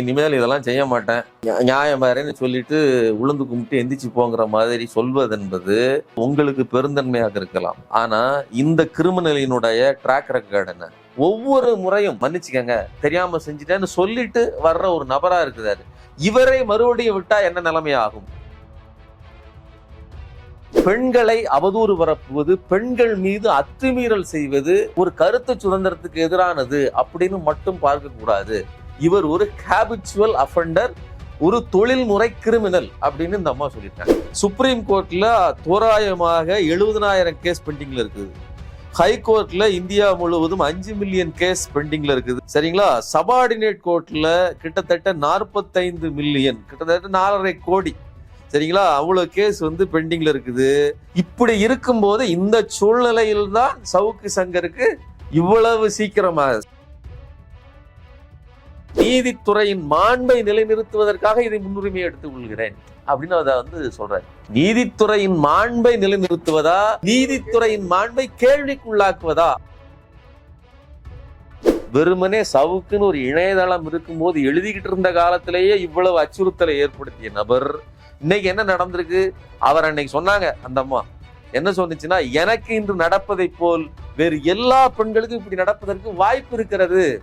இனிமேல் இதெல்லாம் செய்ய மாட்டேன். நியாயம் வேறேன்னு சொல்லிட்டு உளுந்து கும்பிட்டு எந்திரிச்சு போங்கிற மாதிரி சொல்வது என்பது உங்களுக்கு பெருந்தன்மையாக இருக்கலாம். ஆனா இந்த கிரிமினலினுடைய ட்ராக் ரெக்கார்டு என்ன? ஒவ்வொரு முறையும் மன்னிச்சுக்கங்க தெரியாம செஞ்சுட்டேன்னு சொல்லிட்டு வர்ற ஒரு நபரா இருக்குதாரு இவரை மறுபடியும் விட்டா என்ன நிலைமை ஆகும்? பெண்களை அவதூறு பரப்புவது பெண்கள் மீது அத்துமீறல் செய்வது ஒரு கருத்து சுதந்திரத்துக்கு எதிரானது அப்படின்னு மட்டும் பார்க்க கூடாது இவர் ஒரு ஹேபிச்சுவல் அஃபண்டர் ஒரு தொழில்முறை கிரிமினல் அப்படின்னு இந்த அம்மா சொல்லிட்டாங்க. சுப்ரீம் கோர்ட்ல தோராயமாக எழுபதனாயிரம் கேஸ் பெண்டிங்ல இருக்குது. ஹை கோர்ட்ல இந்தியா முழுவதும் அஞ்சு மில்லியன் கேஸ் பெண்டிங்ல இருக்குது. சரிங்களா? சபார்டினேட் கோர்ட்ல கிட்டத்தட்ட நாற்பத்தைந்து மில்லியன் கிட்டத்தட்ட நாலரை கோடி. சரிங்களா? அவ்வளோ கேஸ் வந்து பெண்டிங்ல இருக்குது. இப்படி இருக்கும்போது இந்த சூழ்நிலையில் தான் சவுக்கு சங்கருக்கு இவ்வளவு சீக்கிரமாக நீதித்துறையின் மாண்பை நிலைநிறுத்துவதற்காக இதை முன்னுரிமை எடுத்துக் கொள்கிறேன் அப்படின்னு அதை வந்து சொல்றாரு. நீதித்துறையின் மாண்பை நிலைநிறுத்துவதா? நீதித்துறையின் மாண்பை கேள்விக்குள்ளாக்குவதா? வெறுமனே சவுக்குன்னு ஒரு இணையதளம் இருக்கும்போது எழுதிக்கிட்டு இருந்த காலத்திலேயே இவ்வளவு அச்சுறுத்தலை ஏற்படுத்திய நபர் இன்னைக்கு என்ன நடந்திருக்கு? அவர் அன்னைக்கு சொன்னாங்க அந்த அம்மா என்ன சொன்னிச்சுன்னா எனக்கு இன்று நடப்பதை போல் வேறு எல்லா பெண்களுக்கும் இப்படி நடப்பதற்கு வாய்ப்பு இருக்கிறது.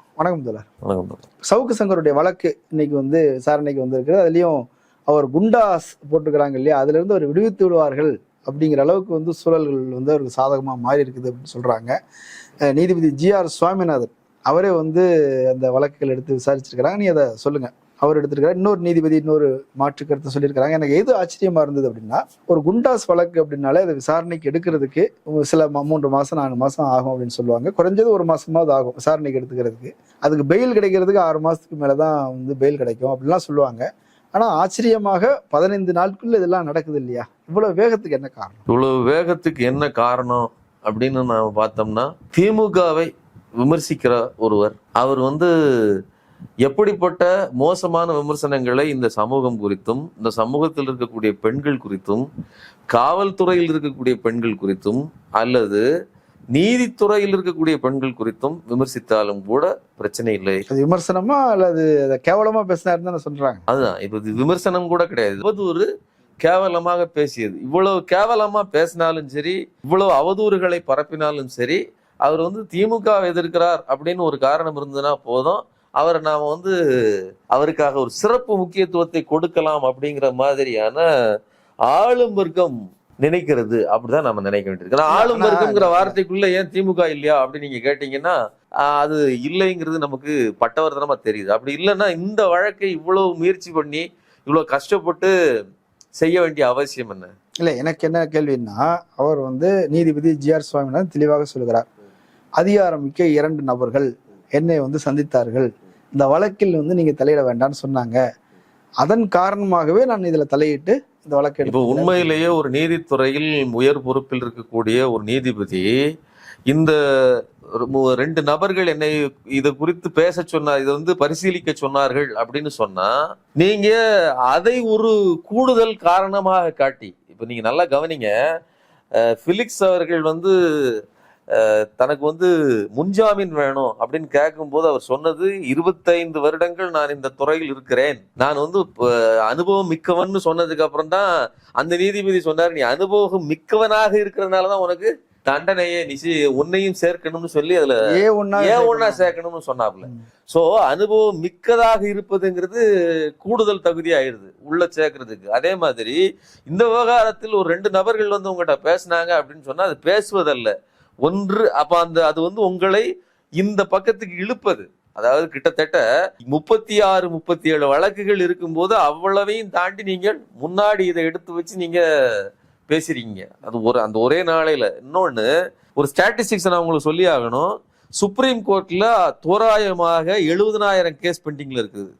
வணக்கம் தோழர். வணக்கம். சவுக்கு சங்கருடைய வழக்கு இன்னைக்கு வந்து விசாரணைக்கு வந்திருக்கிறது. அதுலயும் அவர் குண்டாஸ் போட்டிருக்கிறாங்க இல்லையா? அதுல இருந்து அவர் விடுவித்து விடுவார்கள் அப்படிங்கிற அளவுக்கு வந்து சூழல்கள் வந்து அவருக்கு சாதகமா மாறி இருக்குது அப்படின்னு சொல்றாங்க. அஹ் நீதிபதி ஜி ஆர் சுவாமிநாதன். அவரே வந்து அந்த வழக்குகள் எடுத்து விசாரிச்சிருக்கிறாங்க. நீ அதை சொல்லுங்க. அவர் எடுத்திருக்காரு. இன்னொரு நீதிபதி இன்னொரு மாற்று கருத்தை சொல்லியிருக்கிறாங்க. எனக்கு எது ஆச்சரியமா இருந்தது அப்படின்னா ஒரு குண்டாஸ் வழக்கு அப்படின்னாலே அதை விசாரணைக்கு எடுக்கிறதுக்கு சில மூன்று மாசம் நாலு மாசம் ஆகும் அப்படின்னு சொல்லுவாங்க. குறைஞ்சது ஒரு மாசமாவது ஆகும் விசாரணைக்கு எடுத்துக்கிறதுக்கு. அதுக்கு பெயில் கிடைக்கிறதுக்கு ஆறு மாசத்துக்கு மேலதான் வந்து பெயில் கிடைக்கும் அப்படிலாம் சொல்லுவாங்க. ஆனா ஆச்சரியமாக பதினைந்து நாட்குள்ள இதெல்லாம் நடக்குது இல்லையா? இவ்வளவு வேகத்துக்கு என்ன காரணம்? இவ்வளவு வேகத்துக்கு என்ன காரணம் அப்படின்னு நாம பார்த்தோம்னா திமுகவை விமர்சிக்கிற ஒருவர் அவர் வந்து எப்படிப்பட்ட மோசமான விமர்சனங்களை இந்த சமூகம் குறித்தும் இந்த சமூகத்தில் இருக்கக்கூடிய பெண்கள் குறித்தும் காவல்துறையில் இருக்கக்கூடிய பெண்கள் குறித்தும் அல்லது நீதித்துறையில் இருக்கக்கூடிய பெண்கள் குறித்தும் விமர்சித்தாலும் கூட பிரச்சனை இல்லை. அது விமர்சனமா அல்லது அதை கேவலமா பேசினாருன்னு தானே சொல்றாங்க. அதுதான். இப்ப இது விமர்சனம் கூட கிடையாது. அவதூறு கேவலமாக பேசியது. இவ்வளவு கேவலமா பேசினாலும் சரி இவ்வளவு அவதூறுகளை பரப்பினாலும் சரி அவர் வந்து திமுக எதிர்க்கிறார் அப்படின்னு ஒரு காரணம் இருந்ததுன்னா போதும். அவரை நாம வந்து அவருக்காக ஒரு சிறப்பு முக்கியத்துவத்தை கொடுக்கலாம் அப்படிங்கிற மாதிரியான ஆளும் வர்க்கம் நினைக்கிறது. அப்படிதான் நம்ம நினைக்க வேண்டியிருக்கு. ஆளும் வர்க்கம்ங்கிற வார்த்தைக்குள்ள ஏன் திமுக இல்லையா அப்படின்னு நீங்க கேட்டீங்கன்னா அது இல்லைங்கிறது நமக்கு பட்டவர்தனமா தெரியுது. அப்படி இல்லைன்னா இந்த வழக்கை இவ்வளவு முயற்சி பண்ணி இவ்வளவு கஷ்டப்பட்டு செய்ய வேண்டிய அவசியம் என்ன? இல்ல எனக்கு என்ன கேள்வின்னா அவர் வந்து நீதிபதி ஜி ஆர் சுவாமிநாதன் தெளிவாக சொல்கிறார் அதிகாரமிக்க இரண்டு நபர்கள் என்னை வந்து சந்தித்தார்கள் இந்த வழக்கில் வந்து நீங்க தலையிட வேண்டாம்னு சொன்னாங்க அதன் காரணமாகவே நான் இதுல தலையிட்டு இந்த வழக்கு இப்போ. உண்மையிலேயே ஒரு நீதித்துறையில் உயர் பொறுப்பில் இருக்கக்கூடிய ஒரு நீதிபதி இந்த ரெண்டு நபர்கள் என்னை இது குறித்து பேச சொன்னார் இதை வந்து பரிசீலிக்க சொன்னார்கள் அப்படின்னு சொன்னா நீங்க அதை ஒரு கூடுதல் காரணமாக காட்டி இப்போ நீங்க நல்லா கவனிங்க அஹ், பிலிக்ஸ் அவர்கள் வந்து தனக்கு வந்து முன்ஜாமீன் வேணும் அப்படின்னு கேட்கும்போது அவர் சொன்னது இருபத்தைந்து வருடங்கள் நான் இந்த துறையில் இருக்கிறேன். நான் வந்து அனுபவம் மிக்கவன்னு சொன்னதுக்கு அப்புறம் தான் அந்த நீதிபதி சொன்னார் நீ அனுபவம் மிக்கவனாக இருக்கிறதுனால தான் உனக்கு தண்டனையை நிசி உன்னையும் சேர்க்கணும்னு சொல்லி அதுல ஏ ஒன்னா ஏன் ஒன்னா சேர்க்கணும்னு சொன்னாப்ல. சோ அனுபவம் மிக்கதாக இருப்பதுங்கிறது கூடுதல் தகுதி ஆயிடுது உள்ள சேர்க்கறதுக்கு. அதே மாதிரி இந்த விவகாரத்தில் ஒரு ரெண்டு நபர்கள் வந்து உங்ககிட்ட பேசுனாங்க அப்படின்னு சொன்னா அது பேசுவதல்ல. ஒன்று அப்ப அந்த அது வந்து உங்களை இந்த பக்கத்துக்கு இழுப்பது. அதாவது கிட்டத்தட்ட முப்பத்தி ஆறு முப்பத்தி ஏழு வழக்குகள் இருக்கும்போது அவ்வளவையும் தாண்டி நீங்கள் முன்னாடி இதை எடுத்து வச்சு நீங்க பேசுறீங்க. அது ஒரு அந்த ஒரே நாளையில. இன்னொன்னு ஒரு ஸ்டாட்டிஸ்டிக்ஸ் நான் உங்களுக்கு சொல்லி ஆகணும். சுப்ரீம் கோர்ட்ல தோராயமாக எழுபதனாயிரம் கேஸ் பெண்டிங்ல இருக்குது.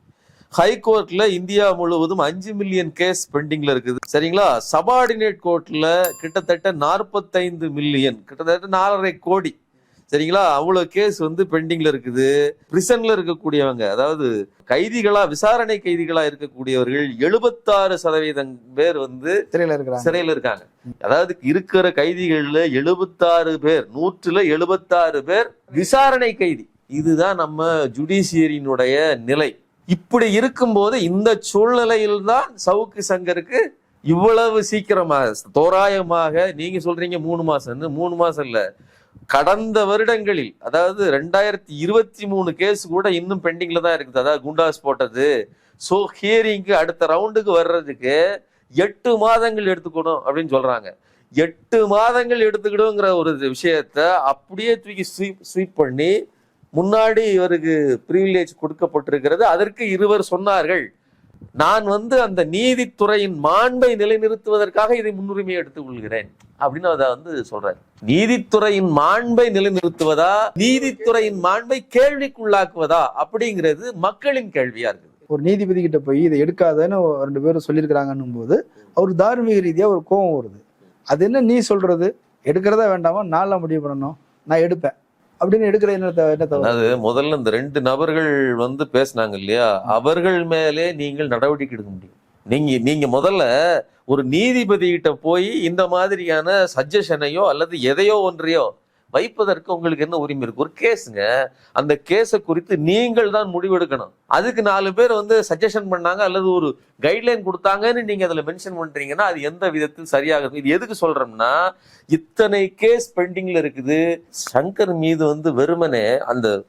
ஹை கோர்ட்ல இந்தியா முழுவதும் அஞ்சு மில்லியன் கேஸ் பெண்டிங்ல இருக்குது. சரிங்களா? சபார்டினேட் கோர்ட்ல கிட்டத்தட்ட நாற்பத்தைந்து மில்லியன் கிட்டத்தட்ட நாலரை கோடி. சரிங்களா? அவ்வளவு கேஸ் வந்து பெண்டிங்ல இருக்குது. பிரிசன்ல இருக்கக்கூடியவங்க அதாவது கைதிகளா விசாரணை கைதிகளா இருக்கக்கூடியவர்கள் எழுபத்தாறு சதவீதம் பேர் வந்து சிறையில் இருக்கிறாங்க. சிறையில இருக்காங்க. அதாவது இருக்கிற கைதிகள்ல எழுபத்தாறு பேர் நூற்றுல எழுபத்தாறு பேர் விசாரணை கைதி. இதுதான் நம்ம ஜுடிஷியரியினுடைய நிலை. இப்படி இருக்கும்போது இந்த சூழ்நிலையில் தான் சவுக்கு சங்கருக்கு இவ்வளவு சீக்கிரமாக தோராயமாக நீங்க சொல்றீங்க மூணு மாசம்னு மூணு மாசம் இல்ல. கடந்த வருடங்களில் அதாவது ரெண்டாயிரத்தி இருபத்தி மூணு கேஸ் கூட இன்னும் பெண்டிங்ல தான் இருக்குது. அதாவது குண்டாஸ் போட்டது. ஸோ ஹியரிங்க்கு அடுத்த ரவுண்டுக்கு வர்றதுக்கு எட்டு மாதங்கள் எடுத்துக்கணும் அப்படின்னு சொல்றாங்க. எட்டு மாதங்கள் எடுத்துக்கிடுங்கிற ஒரு விஷயத்த அப்படியே தூக்கி ஸ்வீப் ஸ்வீப் பண்ணி முன்னாடி இவருக்கு ப்ரிவிலேஜ் கொடுக்கப்பட்டிருக்கிறது. அதற்கு இருவர் சொன்னார்கள் நான் வந்து அந்த நீதித்துறையின் மாண்பை நிலைநிறுத்துவதற்காக இதை முன்னுரிமை எடுத்துக் கொள்கிறேன். அப்படின்னு அதை வந்து சொல்றாரு. நீதித்துறையின் மாண்பை நிலைநிறுத்துவதா? நீதித்துறையின் மாண்பை கேள்விக்குள்ளாக்குவதா? அப்படிங்கிறது மக்களின் கேள்வியா இருக்குது. ஒரு நீதிபதி கிட்ட போய் இதை எடுக்காதன்னு ரெண்டு பேரும் சொல்லியிருக்கிறாங்கன்னும் போது அவர் தார்மீக ரீதியா ஒரு கோபம் வருது. அது என்ன நீ சொல்றது? எடுக்கிறதா வேண்டாமா? நான்லாம் முடிவு பண்ணணும். நான் எடுப்பேன். அப்படின்னு எடுக்கிற என்ன அது முதல்ல இந்த ரெண்டு நபர்கள் வந்து பேசினாங்க இல்லையா? அவர்கள் மேலே நீங்கள் நடவடிக்கை எடுக்க முடியும். நீங்க நீங்க முதல்ல ஒரு நீதிபதி கிட்ட போய் இந்த மாதிரியான சஜஷனையோ அல்லது எதையோ ஒன்றையோ வைப்பதற்கு உங்களுக்கு என்ன உரிமை இருக்கு? ஒரு கேஸுங்க. அந்த கேஸை குறித்து நீங்கள் தான் முடிவெடுக்கணும். அதுக்கு நாலு பேர் வந்து சஜஷன் பண்ணாங்க அல்லது ஒரு கைட்லைன் கொடுத்தாங்கன்னு நீங்க அதில் மென்ஷன் பண்றீங்கன்னா அது எந்த விதத்தில் சரியாக இருக்கும் இது எதுக்கு சொல்றோம்னா இத்தனை கேஸ் பெண்டிங்ல இருக்குது. சங்கர் மீது வந்து வெறுமனே அந்த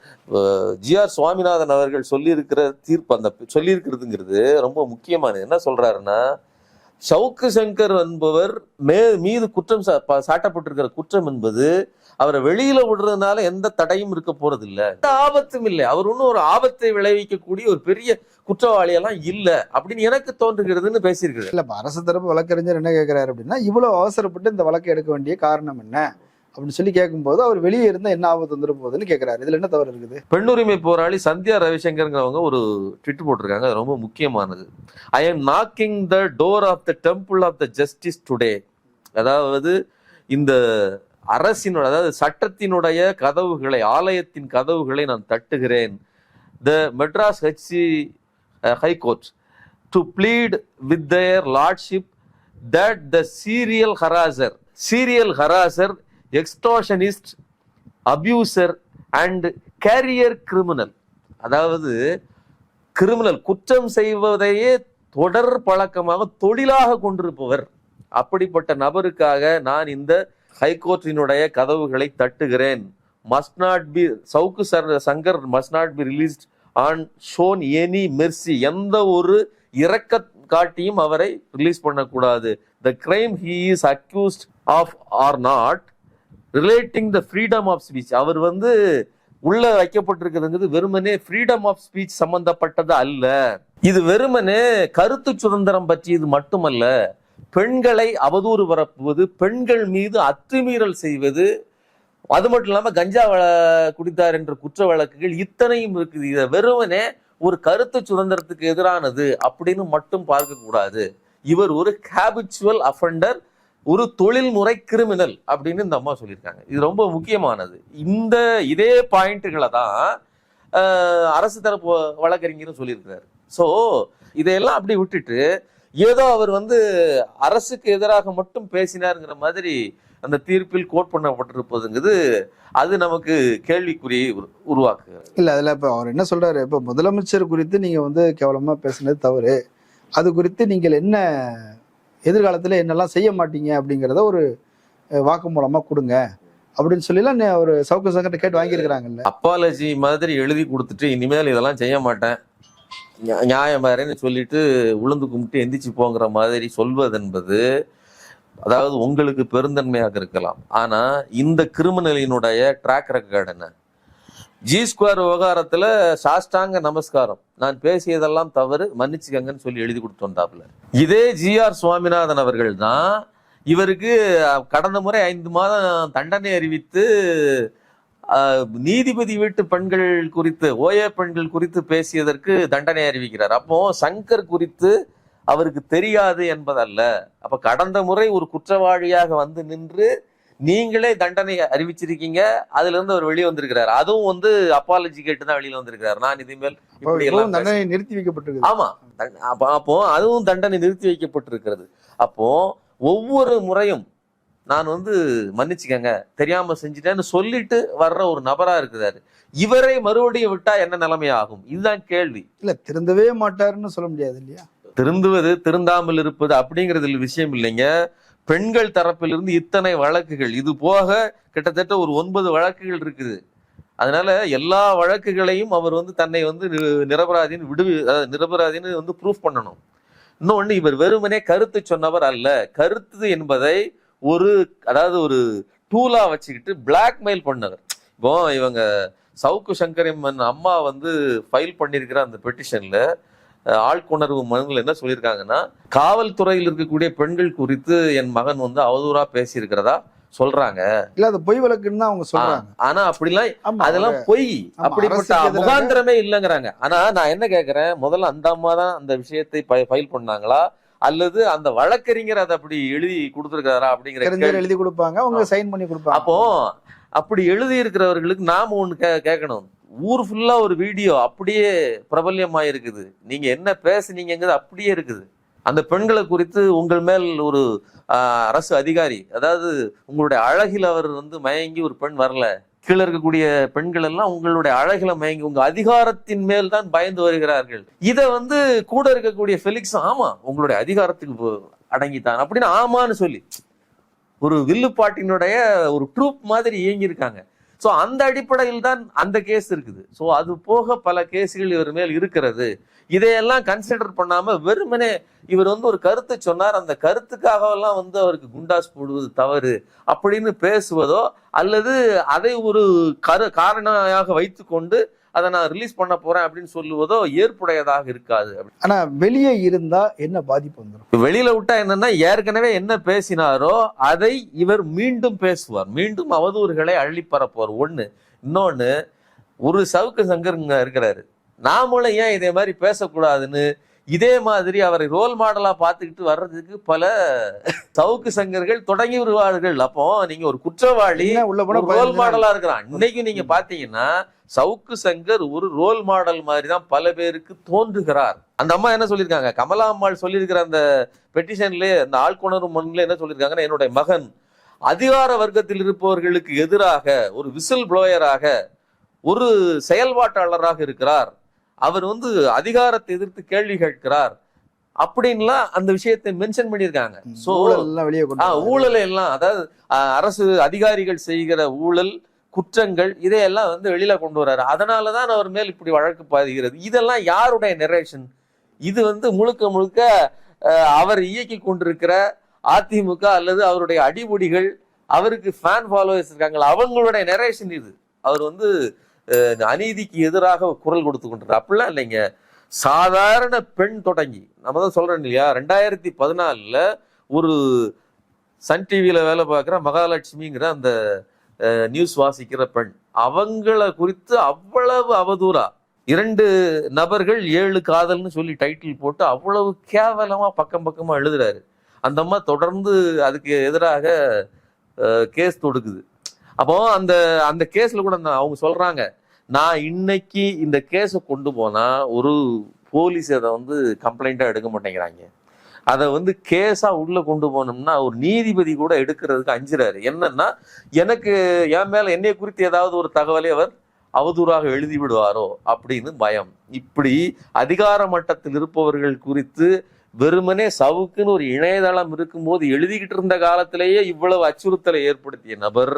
ஜி ஆர் சுவாமிநாதன் அவர்கள் சொல்லியிருக்கிற தீர்ப்பு அந்த சொல்லியிருக்கிறதுங்கிறது ரொம்ப முக்கியமானது. என்ன சொல்றாருன்னா சவுக்கு சங்கர் என்பவர் மே மீது குற்றம் சா- சாட்டப்பட்டிருக்கிற குற்றம் என்பது அவரை வெளியில விடுறதுனால எந்த தடையும் இருக்க போறது இல்ல எந்த ஆபத்தும் இல்லை. அவர் ஒன்றும் ஒரு ஆபத்தை விளைவிக்கக்கூடிய ஒரு பெரிய குற்றவாளி எல்லாம் இல்ல. அப்படின்னு எனக்கு தோன்றுகிறதுன்னு பேசியிருக்கிறார். இல்ல அரசு தரப்பு வழக்கறிஞர் என்ன கேட்கிறாரு அப்படின்னா இவ்வளவு அவசரப்பட்டு இந்த வழக்கை எடுக்க வேண்டிய காரணம் என்ன? அப்படின்னு சொல்லி கேட்கும்போது அவர் வெளியே இருந்தா என்ன ஆபத்து வந்துட போகுதுன்னு கேட்கிறாரு இதுல என்ன தவறு இருக்குது? பெண்ணுரிமை போராளி சந்தியா ரவிசங்கர்ங்கிறவங்க ஒரு ட்விட் போட்டிருக்காங்க. அது ரொம்ப முக்கியமானது. I am knocking the door of the temple of the justice today அதாவது இந்த அரசினுடைய அதாவது சட்டத்தினுடைய கதவுகளை ஆலயத்தின் கதவுகளை நான் தட்டுகிறேன். The Madras HC high court to plead with their lordship that the serial harasser serial harasser extortionist abuser and career criminal அதாவது கிரிமினல் குற்றம் செய்வதையே தொடர் பழக்கமாக தொழிலாக கொண்டிருப்பவர். அப்படிப்பட்ட நபருக்காக நான் இந்த ஹைகோர்ட்டினுடைய கதவுகளை தட்டுகிறேன். Must not be Savukku sir Shankar must not be released on shown any mercy எந்த ஒரு இரக்க காட்டியும் அவரை ரிலீஸ் பண்ணக்கூடாது. The crime he is accused of or not relating the freedom of speech அவர் வந்து உள்ள வைக்கப்பட்டிருக்கிறது வெறுமனே ஃப்ரீடம் ஆஃப் ஸ்பீச் சம்பந்தப்பட்டது அல்ல. இது வெறுமனே கருத்து சுதந்திரம் பற்றியது மட்டுமல்ல. பெண்களை அவதூறு பரப்புவது பெண்கள் மீது அத்துமீறல் செய்வது அது மட்டும் இல்லாம கஞ்சா வள குடித்தார் என்ற குற்ற வழக்குகள் இத்தனையும் இருக்குது. இதை வெறுமனே ஒரு கருத்து சுதந்திரத்துக்கு எதிரானது அப்படின்னு மட்டும் பார்க்கக்கூடாது இவர் ஒரு ஹேபிச்சுவல் அஃபண்டர் ஒரு தொழில்முறை கிரிமினல் அப்படின்னு இந்த அம்மா சொல்லியிருக்காங்க. இது ரொம்ப முக்கியமானது. இந்த இதே பாயிண்ட்டுகளை தான் ஆஹ், அரசு தரப்பு வழக்கறிஞரும் சொல்லியிருக்கிறாரு. ஸோ இதையெல்லாம் அப்படி விட்டுட்டு ஏதோ அவர் வந்து அரசுக்கு எதிராக மட்டும் பேசினாருங்கிற மாதிரி அந்த தீர்ப்பில் கோட் பண்ணப்பட்டிருப்பதுங்கிறது அது நமக்கு கேள்விக்குறியை உரு- உருவாக்குகிறது. இல்ல அதுல இப்ப அவர் என்ன சொல்றாரு? இப்ப முதலமைச்சர் குறித்து நீங்க வந்து கேவலமா பேசுனது தவறு. அது குறித்து நீங்கள் என்ன எதிர்காலத்துல என்னெல்லாம் செய்ய மாட்டீங்க அப்படிங்கிறத ஒரு அஹ், வாக்குமூலமா கொடுங்க. அப்படின்னு சொல்லிலாம் ஒரு சவுக்கு சங்கத்தை கேட்டு வாங்கியிருக்கிறாங்கல்ல. அப்பாலஜி மாதிரி எழுதி கொடுத்துட்டு இனிமேல் இதெல்லாம் செய்ய மாட்டேன். நியாயம் வேறேன்னு சொல்லிட்டு உளுந்து கும்பிட்டு எந்திரிச்சு போங்கிற மாதிரி சொல்வது என்பது அதாவது உங்களுக்கு பெருந்தன்மையாக இருக்கலாம். ஆனா இந்த கிரிமினலினுடைய ட்ராக் ரெக்கார்டு என்ன? ஜி ஸ்கொயர் விவகாரத்துல சாஷ்டாங்க நமஸ்காரம். நான் பேசியதெல்லாம் தவறு மன்னிச்சுக்கங்கன்னு சொல்லி எழுதி கொடுத்து வந்தாப்புல இதே ஜி ஆர் சுவாமிநாதன் அவர்கள் தான் இவருக்கு கடந்த முறை ஐந்து மாதம் தண்டனை அறிவித்து நீதிபதி வீட்டு பெண்கள் குறித்து ஓஏ பெண்கள் குறித்து பேசியதற்கு தண்டனை அறிவிக்கிறார். அப்போ சங்கர் குறித்து அவருக்கு தெரியாது என்பதல்ல. அப்ப கடந்த முறை ஒரு குற்றவாளியாக வந்து நின்று நீங்களே தண்டனை அறிவிச்சிருக்கீங்க. அதுல இருந்து அவர் வெளியே வந்திருக்கிறார். அதுவும் வந்து அப்பாலஜி கேட்டு தான் வெளியில வந்திருக்கிறார். நான் இனிமேல் இப்போ இப்படி எல்லாம் தண்டனை நிறுத்தி வைக்கப்பட்டிருக்கு ஆமா. அப்போ அதுவும் தண்டனை நிறுத்தி வைக்கப்பட்டிருக்கிறது. அப்போ ஒவ்வொரு முறையும் நான் வந்து மன்னிச்சுக்கங்க தெரியாம செஞ்சுட்டேன்னு சொல்லிட்டு வர்ற ஒரு நபரா இருக்கிறாரு. இவரை மறுபடியும் விட்டா என்ன நிலைமை ஆகும் இதுதான் கேள்வி. இல்ல திருந்தவே மாட்டாருன்னு சொல்ல முடியாது இல்லையா? திருந்துவது திருந்தாமல் இருப்பது அப்படிங்கிறதுல விஷயம் இல்லைங்க. பெண்கள் தரப்பிலிருந்து இத்தனை வழக்குகள் இது போக கிட்டத்தட்ட ஒரு ஒன்பது வழக்குகள் இருக்குது. அதனால எல்லா வழக்குகளையும் அவர் வந்து தன்னை வந்து நிரபராதின்னு விடுவி அதாவது நிரபராதின்னு வந்து ப்ரூஃப் பண்ணணும். இன்னொன்னு இவர் வெறுமனே கருத்து சொன்னவர் அல்ல. கருத்து என்பதை ஒரு அதாவது ஒரு டூலா வச்சுக்கிட்டு பிளாக்மெயில் பண்ணவர். இப்போ இவங்க சவுக்கு சங்கரம்மன் அம்மா வந்து ஃபைல் பண்ணியிருக்கிற அந்த பெட்டிஷன்ல ஆழ்குணர்வு மனுவில் என்ன சொல்லியிருக்காங்கன்னா காவல்துறையில் இருக்கக்கூடிய பெண்கள் குறித்து என் மகன் வந்து அவதூறா பேசியிருக்கிறதா சொல்றாங்க. இல்ல அது பொய் வழக்குன்னு தான் அவங்க சொல்றாங்க. ஆனா அப்படிலாம் அதெல்லாம் பொய். அப்படிப்பட்ட முகாந்திரமே இல்லைங்கிறாங்க. ஆனா நான் என்ன கேக்குறேன் முதல்ல அந்த அம்மா தான் அந்த விஷயத்தை ஃபைல் பண்ணாங்களா? அல்லது அந்த வழக்கறிஞர் அதை அப்படி எழுதி கொடுத்திருக்காரா அப்படிங்கிற. எழுதி கொடுப்பாங்க அவங்க சைன் பண்ணி கொடுப்பாங்க. அப்போ அப்படி எழுதி இருக்கிறவர்களுக்கு நாம ஒண்ணு கே கேட்கணும். ஊர் ஃபுல்லா ஒரு வீடியோ அப்படியே பிரபல்யமா இருக்குது நீங்க என்ன பேசுனீங்கிறது அப்படியே இருக்குது. அந்த பெண்களை குறித்து உங்கள் மேல் ஒரு அரசு அதிகாரி அதாவது உங்களுடைய அழகில் அவர் வந்து மயங்கி ஒரு பெண் வரல. கீழே இருக்கக்கூடிய பெண்கள் எல்லாம் உங்களுடைய அழகில மயங்கி உங்க அதிகாரத்தின் மேல் தான் பயந்து வருகிறார்கள். இத வந்து கூட இருக்கக்கூடிய ஃபெலிக்ஸ் ஆமா உங்களுடைய அதிகாரத்துக்கு அடங்கித்தான். அப்படின்னு ஆமான்னு சொல்லி ஒரு வில்லுப்பாட்டினுடைய ஒரு ட்ரூப் மாதிரி இயங்கியிருக்காங்க. ஸோ அந்த அடிப்படையில் தான் அந்த கேஸ் இருக்குது. ஸோ அது போக பல கேஸுகள் இவர் மேல் இருக்கிறது. இதையெல்லாம் கன்சிடர் பண்ணாம வெறுமனே இவர் வந்து ஒரு கருத்தை சொன்னார். அந்த கருத்துக்காகவெல்லாம் வந்து அவருக்கு குண்டாஸ் போடுவது தவறு அப்படின்னு பேசுவதோ அல்லது அதை ஒரு கரு காரணமாக வைத்துக்கொண்டு அதை நான் ரிலீஸ் பண்ண போறேன் அப்படின்னு சொல்லுவதோ ஏற்புடையதாக இருக்காது. ஆனா வெளியே இருந்தா என்ன பாதிப்பு வந்துடும் வெளியில விட்டா என்னன்னா ஏற்கனவே என்ன பேசினாரோ அதை இவர் மீண்டும் பேசுவார். மீண்டும் அவதூறுகளை அள்ளி பரப்புவார். ஒண்ணு. இன்னொன்னு ஒரு சவுக்கு சங்கருங்க இருக்கிறாரு. நாமளும் ஏன் இதே மாதிரி பேசக்கூடாதுன்னு இதே மாதிரி அவரை ரோல் மாடலா பார்த்துக்கிட்டு வர்றதுக்கு பல சவுக்கு சங்கர்கள் தொடங்கி வருவார்கள் அப்போ நீங்க ஒரு குற்றவாளி ரோல். மாடலா இருக்கிறான். இன்னைக்கு நீங்க பாத்தீங்கன்னா சவுக்கு சங்கர் ஒரு ரோல் மாடல் மாதிரி தான் பல பேருக்கு தோன்றுகிறார். அந்த அம்மா என்ன சொல்லியிருக்காங்க? கமலா அம்மாள் சொல்லியிருக்கிற அந்த பெட்டிஷன்லயே அந்த ஆழ்குணர்வு மண்ணில் என்ன சொல்லியிருக்காங்கன்னா என்னுடைய மகன் அதிகார வர்க்கத்தில் இருப்பவர்களுக்கு எதிராக ஒரு விசில் ப்ளோயராக ஒரு செயல்பாட்டாளராக இருக்கிறார். அவர் வந்து அதிகாரத்தை எதிர்த்து கேள்வி கேட்கிறார் அப்படின்லாம் அந்த விஷயத்தை மென்ஷன் பண்ணியிருக்காங்க. எல்லாம் வெளியே. ஊழலை எல்லாம் அதாவது அரசு அதிகாரிகள் செய்கிற ஊழல் குற்றங்கள் இதையெல்லாம் வந்து வெளியில கொண்டு வர்றாரு அதனாலதான் அவர் மேல் இப்படி வழக்கு பாதுகிறது இதெல்லாம் யாருடைய நெரேஷன் இது வந்து முழுக்க முழுக்க அவர் இயக்கி கொண்டிருக்கிற அதிமுக அல்லது அவருடைய அடிமுடிகள் அவருக்கு ஃபேன் ஃபாலோவர்ஸ் இருக்காங்களா அவங்களுடைய நெரேஷன் இது. அவர் வந்து அநீதிக்கு எதிராக குரல் கொடுத்து கொண்டு அப்படிலாம் இல்லைங்க. சாதாரண பெண் தொடங்கி நம்ம தான் சொல்கிறேன் இல்லையா? ரெண்டாயிரத்தி பதினாலில் ஒரு சன் டிவியில் வேலை பார்க்குற மகாலட்சுமிங்கிற அந்த நியூஸ் வாசிக்கிற பெண் அவங்கள குறித்து அவ்வளவு அவதூறா. இரண்டு நபர்கள் ஏழு காதல்னு சொல்லி டைட்டில் போட்டு அவ்வளவு கேவலமாக பக்கம் பக்கமாக எழுதுறாரு. அந்த அம்மா தொடர்ந்து அதுக்கு எதிராக கேஸ் தொடுக்குது. அப்போ அந்த அந்த கேஸ்ல கூட நான் அவங்க சொல்றாங்க நான் இன்னைக்கு இந்த கேஸை கொண்டு போனா ஒரு போலீஸ் அதை வந்து கம்ப்ளைண்டா எடுக்க மாட்டேங்கிறாங்க. அதை வந்து கேஸா உள்ள கொண்டு போனோம்னா ஒரு நீதிபதி கூட எடுக்கிறதுக்கு அஞ்சுறாரு. என்னன்னா எனக்கு என் மேல என்னை குறித்து ஏதாவது ஒரு தகவலை அவர் அவதூறாக எழுதி விடுவாரோ அப்படின்னு பயம். இப்படி அதிகார மட்டத்தில் இருப்பவர்கள் குறித்து வெறுமனே சவுக்குன்னு ஒரு இணையதளம் இருக்கும்போது எழுதிக்கிட்டு இருந்த காலத்திலேயே இவ்வளவு அச்சுறுத்தலை ஏற்படுத்திய நபர்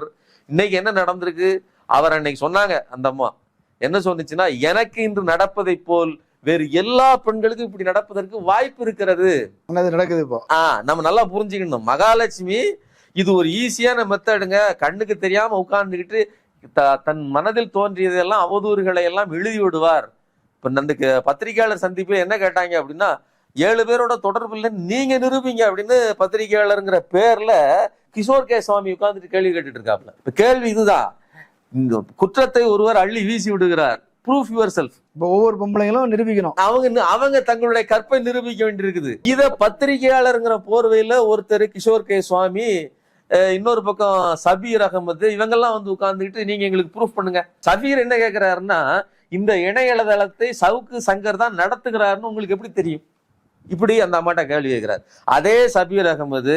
இன்னைக்கு என்ன நடந்திருக்கு? அவர் அன்னைக்கு சொன்னாங்க அந்த அம்மா என்ன சொன்னுச்சுன்னா எனக்கு இன்று நடப்பதை போல் வேறு எல்லா பெண்களுக்கும் இப்படி நடப்பதற்கு வாய்ப்பு இருக்கிறது. நடக்குது இப்போ? ஆ நம்ம நல்லா புரிஞ்சுக்கணும். மகாலட்சுமி இது ஒரு ஈஸியான மெத்தடுங்க கண்ணுக்கு தெரியாம உட்கார்ந்துக்கிட்டு த- தன் மனதில் தோன்றியதெல்லாம் அவதூறுகளை எல்லாம் எழுதி விடுவார். இப்ப அந்த பத்திரிகையாளர் சந்திப்பில் என்ன கேட்டாங்க அப்படின்னா ஏழு பேரோட தொடர்பு இல்லைன்னு நீங்க நிரூபிங்க அப்படின்னு பத்திரிகையாளருங்கிற பேர்ல கிஷோர் கே சுவாமி உட்கார்ந்துட்டு கேள்வி கேட்டுட்டு இருக்காப்ல இப்ப கேள்வி இதுதான். இந்த குற்றத்தை ஒருவர் அள்ளி வீசி விடுகிறார். ப்ரூஃப் யுவர் செல்ஃப் இப்போ ஒவ்வொரு பொம்பளைங்களும் நிரூபிக்கணும். அவங்க அவங்க தங்களுடைய கற்பை நிரூபிக்க வேண்டியிருக்குது. இத பத்திரிகையாளருங்கிற போர்வையில ஒருத்தர் கிஷோர் கே சுவாமி இன்னொரு பக்கம் சபீர் அகமது இவங்கெல்லாம் வந்து உட்கார்ந்துக்கிட்டு நீங்க எங்களுக்கு ப்ரூஃப் பண்ணுங்க. சபீர் என்ன கேக்குறாருன்னா இந்த இணையதளத்தை சவுக்கு சங்கர் தான் நடத்துகிறாருன்னு உங்களுக்கு எப்படி தெரியும்? இப்படி அந்த அம்மாட்ட கேள்வி கேட்கிறார் அதே சபீர் அகமது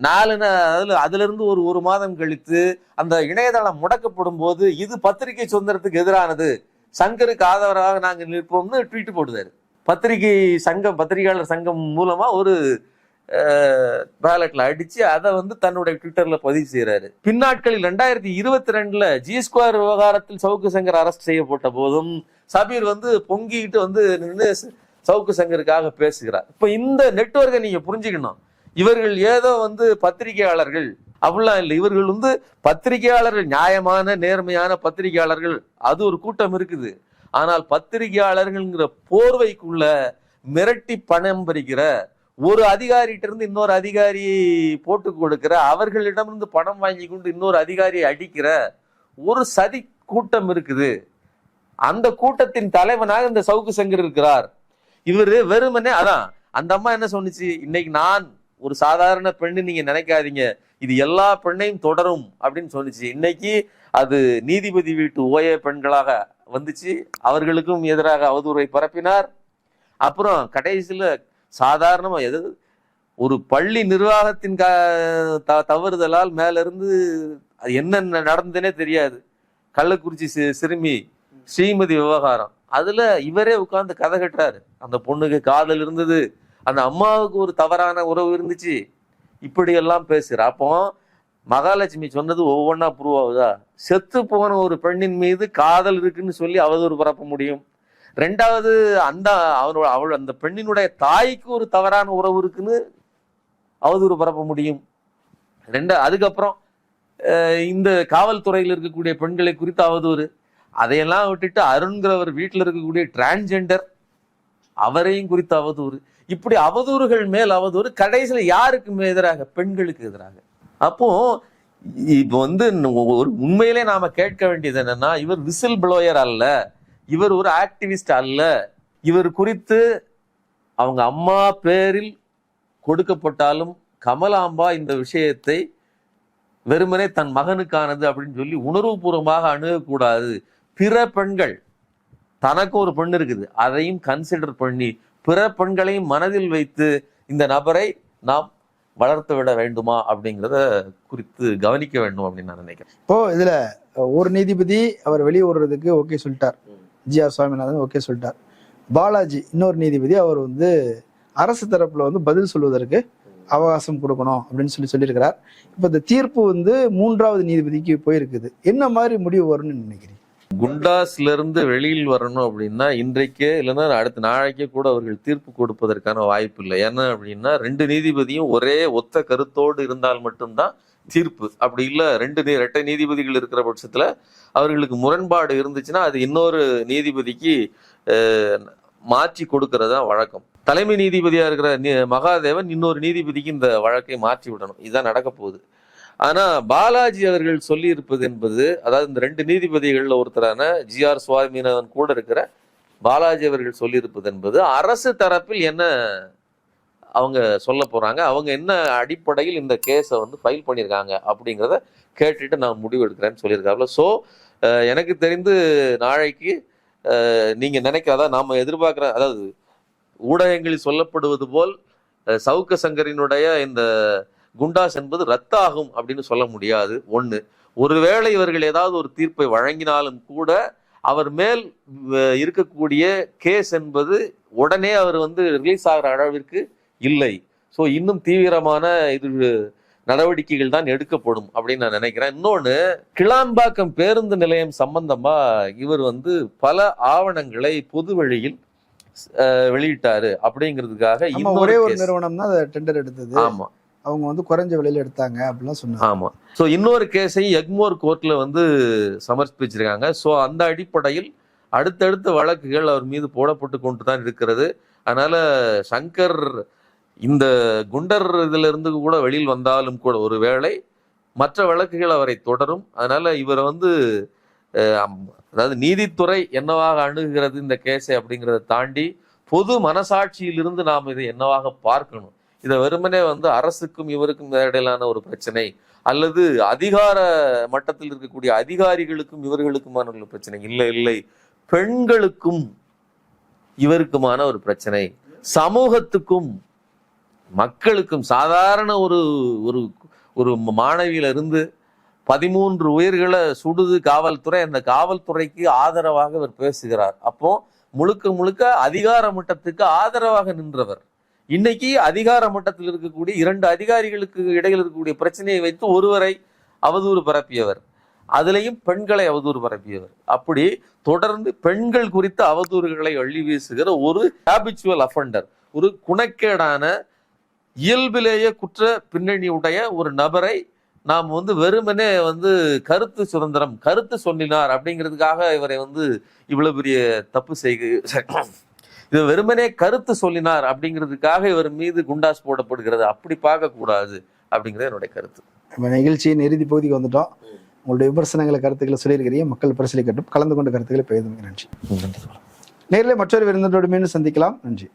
நாலு நா- அதுல இருந்து ஒரு ஒரு மாதம் கழித்து அந்த இணையதளம் முடக்கப்படும் போது இது பத்திரிகை சுதந்திரத்துக்கு எதிரானது. சங்கருக்கு ஆதரவாக நாங்கள் நிற்போம்னு ட்வீட் போடுதாரு. பத்திரிகை சங்கம் பத்திரிகையாளர் சங்கம் மூலமா ஒரு பேலட்ல அடிச்சு அதை வந்து தன்னுடைய ட்விட்டர்ல பதிவு செய்யறாரு பின்னாட்களில் ரெண்டாயிரத்தி இருபத்தி ரெண்டுல ஜி ஸ்கொயர் விவகாரத்தில் சவுக்கு சங்கர் அரெஸ்ட் செய்யப்பட்ட போதும் சபீர் வந்து பொங்கிட்டு வந்து நின்று சவுக்கு சங்கருக்காக பேசுகிறார். இப்ப இந்த நெட்வொர்க்கை நீங்க புரிஞ்சுக்கணும். இவர்கள் ஏதோ வந்து பத்திரிகையாளர்கள். அப்படிலாம் இல்லை. இவர்கள் வந்து பத்திரிகையாளர்கள் நியாயமான நேர்மையான பத்திரிகையாளர்கள். அது ஒரு கூட்டம் இருக்குது. ஆனால் பத்திரிகையாளர்கள்ங்கிற போர்வைக்குள்ள மிரட்டி பணம் பறிக்கிற ஒரு அதிகாரிகிட்ட இருந்து இன்னொரு அதிகாரி போட்டு கொடுக்கிற அவர்களிடமிருந்து பணம் வாங்கி கொண்டு இன்னொரு அதிகாரியை அடிக்கிற ஒரு சதி கூட்டம் இருக்குது. அந்த கூட்டத்தின் தலைவனாக இந்த சவுக்கு சங்கர் இருக்கிறார். இவர் வெறுமனே அதான் அந்த அம்மா என்ன சொன்னுச்சு? இன்னைக்கு நான் ஒரு சாதாரண பெண்ணு நீங்க நினைக்காதீங்க. இது எல்லா பெண்ணையும் தொடரும் அப்படின்னு சொல்லிச்சு. இன்னைக்கு அது நீதிபதி வீட்டு ஓய பெண்களாக வந்துச்சு. அவர்களுக்கும் எதிராக அவதூறை பரப்பினார். அப்புறம் கடைசியில் சாதாரணமாக எது ஒரு பள்ளி நிர்வாகத்தின் க- த- தவறுதலால் மேலிருந்து அது என்ன நடந்ததுனே தெரியாது. கள்ளக்குறிச்சி சிறுமி ஸ்ரீமதி விவகாரம். அதில் இவரே உட்கார்ந்து கதை கட்டுறாரு. அந்த பொண்ணுக்கு காதல் இருந்தது. அந்த அம்மாவுக்கு ஒரு தவறான உறவு இருந்துச்சு. இப்படி எல்லாம் பேசுற. அப்போ மகாலட்சுமி சொன்னது ஒவ்வொன்றா ப்ரூவ் ஆகுதா? செத்து போன ஒரு பெண்ணின் மீது காதல் இருக்குன்னு சொல்லி அவதூறு பரப்ப முடியும். ரெண்டாவது அந்த அவனோட அவள் அந்த பெண்ணினுடைய தாய்க்கு ஒரு தவறான உறவு இருக்குன்னு அவதூறு பரப்ப முடியும். ரெண்டு அதுக்கப்புறம் இந்த காவல்துறையில் இருக்கக்கூடிய பெண்களை குறித்து அவதூறு. அதையெல்லாம் விட்டுட்டு அருண்கிறவர் வீட்டில் இருக்கக்கூடிய டிரான்ஜெண்டர் அவரையும் குறித்து அவதூறு. இப்படி அவதூறுகள் மேல் அவதூறு கடைசியில் யாருக்கு எதிராக? பெண்களுக்கு எதிராக. அப்போ இப்போ வந்து ஒரு உண்மையிலே நாம கேட்க வேண்டியது என்னன்னா இவர் விசில் ப்ளோயர் அல்ல. இவர் ஒரு ஆக்டிவிஸ்ட் அல்ல. இவர் குறித்து அவங்க அம்மா பேரில் கொடுக்கப்பட்டாலும் கமலாம்பா இந்த விஷயத்தை வெறுமனே தன் மகனுக்கானது அப்படின்னு சொல்லி உணர்வுபூர்வமாக அணுகக்கூடாது. பிற பெண்கள் தனக்கு ஒரு பெண் இருக்குது. அதையும் கன்சிடர் பண்ணி பிற பெண்களையும் மனதில் வைத்து இந்த நபரை நாம் வளர்த்து விட வேண்டுமா அப்படிங்கிறத குறித்து கவனிக்க வேண்டும் அப்படின்னு நான் நினைக்கிறேன். இப்போ இதுல ஒரு நீதிபதி அவர் வெளியேடுறதுக்கு ஓகே சொல்லிட்டார். ஜி ஆர் சுவாமிநாதன் ஓகே சொல்லிட்டார். பாலாஜி இன்னொரு நீதிபதி அவர் வந்து அரசு தரப்புல வந்து பதில் சொல்வதற்கு அவகாசம் கொடுக்கணும் அப்படின்னு சொல்லி சொல்லியிருக்கிறார். இப்போ இந்த தீர்ப்பு வந்து மூன்றாவது நீதிபதிக்கு போயிருக்குது. என்ன மாதிரி முடிவு வரும்னு நினைக்கிறீங்க? குண்டாஸ்ல இருந்து வெளியில் வரணும் அப்படின்னா இன்றைக்கே இல்லைன்னா அடுத்த நாளைக்கே கூட அவர்கள் தீர்ப்பு கொடுப்பதற்கான வாய்ப்பு இல்லை. ஏன்னா அப்படின்னா ரெண்டு நீதிபதியும் ஒரே ஒத்த கருத்தோடு இருந்தால் மட்டும்தான் தீர்ப்பு. அப்படி இல்லை ரெண்டு நீ- ரெட்டை நீதிபதிகள் இருக்கிற பட்சத்துல அவர்களுக்கு முரண்பாடு இருந்துச்சுன்னா அது இன்னொரு நீதிபதிக்கு மாற்றி கொடுக்கறதா வழக்கம். தலைமை நீதிபதியா இருக்கிற நீ- மகாதேவன் இன்னொரு நீதிபதிக்கு இந்த வழக்கை மாற்றி விடணும். இதுதான் நடக்க போகுது. ஆனா பாலாஜி அவர்கள் சொல்லி இருப்பது என்பது அதாவது இந்த ரெண்டு நீதிபதிகள்ல ஒருத்தரான ஜி ஆர் சுவாமிநாதன் கூட இருக்கிற பாலாஜி அவர்கள் சொல்லியிருப்பது என்பது அரசு தரப்பில் என்ன அவங்க சொல்ல போறாங்க அவங்க என்ன அடிப்படையில் இந்த கேஸை வந்து ஃபைல் பண்ணியிருக்காங்க அப்படிங்கிறத கேட்டுட்டு நான் முடிவு எடுக்கிறேன்னு சொல்லியிருக்காருல ஸோ எனக்கு தெரிந்து நாளைக்கு நீங்கள் நினைக்கிறதா நாம் எதிர்பார்க்குற அதாவது ஊடகங்களில் சொல்லப்படுவது போல் சவுக்க சங்கரினுடைய இந்த குண்டாஸ் என்பது ரத்தாகும் அப்படின்னு சொல்ல முடியாது. ஒண்ணு ஒருவேளை இவர்கள் ஏதாவது ஒரு தீர்ப்பை வழங்கினாலும் கூட அவர் மேல் இருக்கக்கூடிய கேஸ் என்பது உடனே அவர் வந்து ரிலீஸ் ஆகிற அளவிற்கு இல்லை. ஸோ இன்னும் தீவிரமான இது நடவடிக்கைகள் தான் எடுக்கப்படும் அப்படின்னு நான் நினைக்கிறேன். இன்னொன்னு கிளாம்பாக்கம் பேருந்து நிலையம் சம்பந்தமா இவர் வந்து பல ஆவணங்களை பொது வெளியில் அஹ், வெளியிட்டாரு. அப்படிங்கிறதுக்காக ஒரே ஒரு. நிறுவனம் தான் டெண்டர் எடுத்தது. ஆமா. அவங்க வந்து குறைஞ்ச விலையில எடுத்தாங்க அப்படிலாம் சொன்னாங்க. ஆமா. ஸோ இன்னொரு கேஸை எக்மோர் கோர்ட்ல வந்து சமர்ப்பிச்சிருக்காங்க. ஸோ அந்த அடிப்படையில் அடுத்தடுத்த வழக்குகள் அவர் மீது போடப்பட்டு கொண்டு தான் இருக்கிறது. அதனால சங்கர் இந்த குண்டர் இதுல இருந்து கூட வெளியில் வந்தாலும் கூட ஒருவேளை மற்ற வழக்குகள் அவரை தொடரும். அதனால இவரை வந்து அதாவது நீதித்துறை என்னவாக அணுகுகிறது இந்த கேஸை அப்படிங்கிறத தாண்டி பொது மனசாட்சியிலிருந்து நாம் இதை என்னவாக பார்க்கணும்? இதை வெறுமனே வந்து அரசுக்கும் இவருக்கும் இடையிலான ஒரு பிரச்சனை அல்லது அதிகார மட்டத்தில் இருக்கக்கூடிய அதிகாரிகளுக்கும் இவர்களுக்குமான ஒரு பிரச்சனை. இல்லை இல்லை. பெண்களுக்கும் இவருக்குமான ஒரு பிரச்சனை. சமூகத்துக்கும் மக்களுக்கும் சாதாரண ஒரு ஒரு ஒரு மாணவியில இருந்து பதிமூன்று உயிர்களை சுடுது காவல்துறை. அந்த காவல்துறைக்கு ஆதரவாக இவர் பேசுகிறார். அப்போ முழுக்க முழுக்க அதிகார மட்டத்துக்கு ஆதரவாக நின்றவர். இன்னைக்கு அதிகார மட்டத்தில் இருக்கக்கூடிய இரண்டு அதிகாரிகளுக்கு இடையில் இருக்கக்கூடிய பிரச்சனையை வைத்து ஒருவரை அவதூறு பரப்பியவர். அதுலேயும் பெண்களை அவதூறு பரப்பியவர். அப்படி தொடர்ந்து பெண்கள் குறித்த அவதூறுகளை அள்ளி வீசுகிற ஒரு ஹேபிச்சுவல் அஃபண்டர் ஒரு குணக்கேடான இயல்பிலேயே குற்ற பின்னணியுடைய ஒரு நபரை நாம் வந்து வெறுமனே வந்து கருத்து சுதந்திரம் கருத்து சொன்னினார் அப்படிங்கிறதுக்காக இவரை வந்து இவ்வளவு பெரிய தப்பு செய்க இது வெறுமனே கருத்து சொல்லினார் அப்படிங்கிறதுக்காக இவர் மீது குண்டாஸ் போடப்படுகிறது. அப்படி பார்க்க கூடாது அப்படிங்கிறது என்னுடைய கருத்து. நம்ம நிகழ்ச்சியின் இறுதி பகுதிக்கு வந்துட்டோம். உங்களுடைய விமர்சனங்களை கருத்துக்களை சொல்லியிருக்கிறீங்க. மக்கள் பரிசீலிக்கட்டும். கலந்து கொண்ட கருத்துக்களை பெய்தும் நன்றி. நேரில் மற்றொரு விருந்தினரோடு மீண்டும் சந்திக்கலாம். நன்றி.